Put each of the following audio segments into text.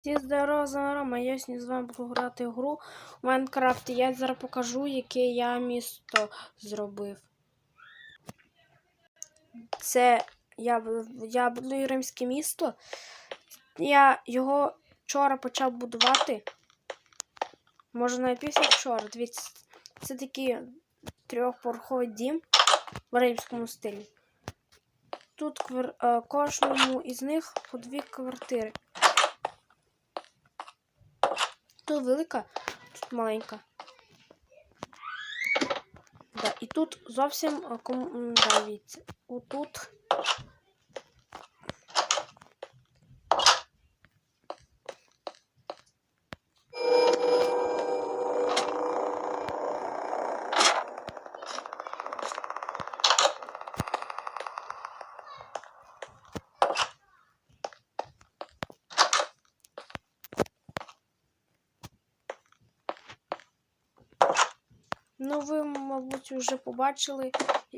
Всі здорово, Рома, я сьогодні з вами буду грати в гру в Майнкрафт. Я зараз покажу, яке я місто зробив. Це я, я будую римське місто. Я його вчора почав будувати. Може навіть після вчора. Дивіться, це такий трьохпороховий дім в римському стилі. Тут квар... е, кожному із них по дві квартири. Тут велика, тут маленька. Да, і тут зовсім дивіться, отут. Ну, ви, мабуть, вже побачили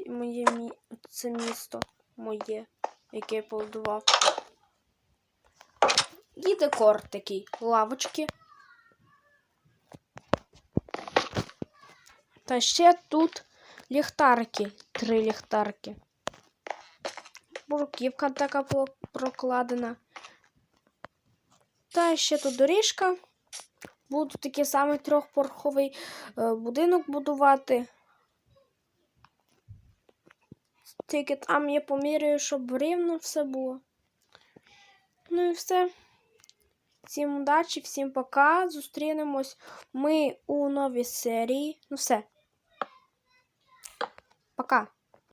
моє мі... це місто моє, яке я побудував. І декор такий, лавочки. Та ще тут ліхтарики, три ліхтарки. Бурківка така прокладена. Та ще тут доріжка. Буду такий самий трьохпорховий е, будинок будувати. Тільки там я поміряю, щоб рівно все було. Ну і все. Всім удачі, всім пока. Зустрінемось ми у новій серії. Ну все. Пока.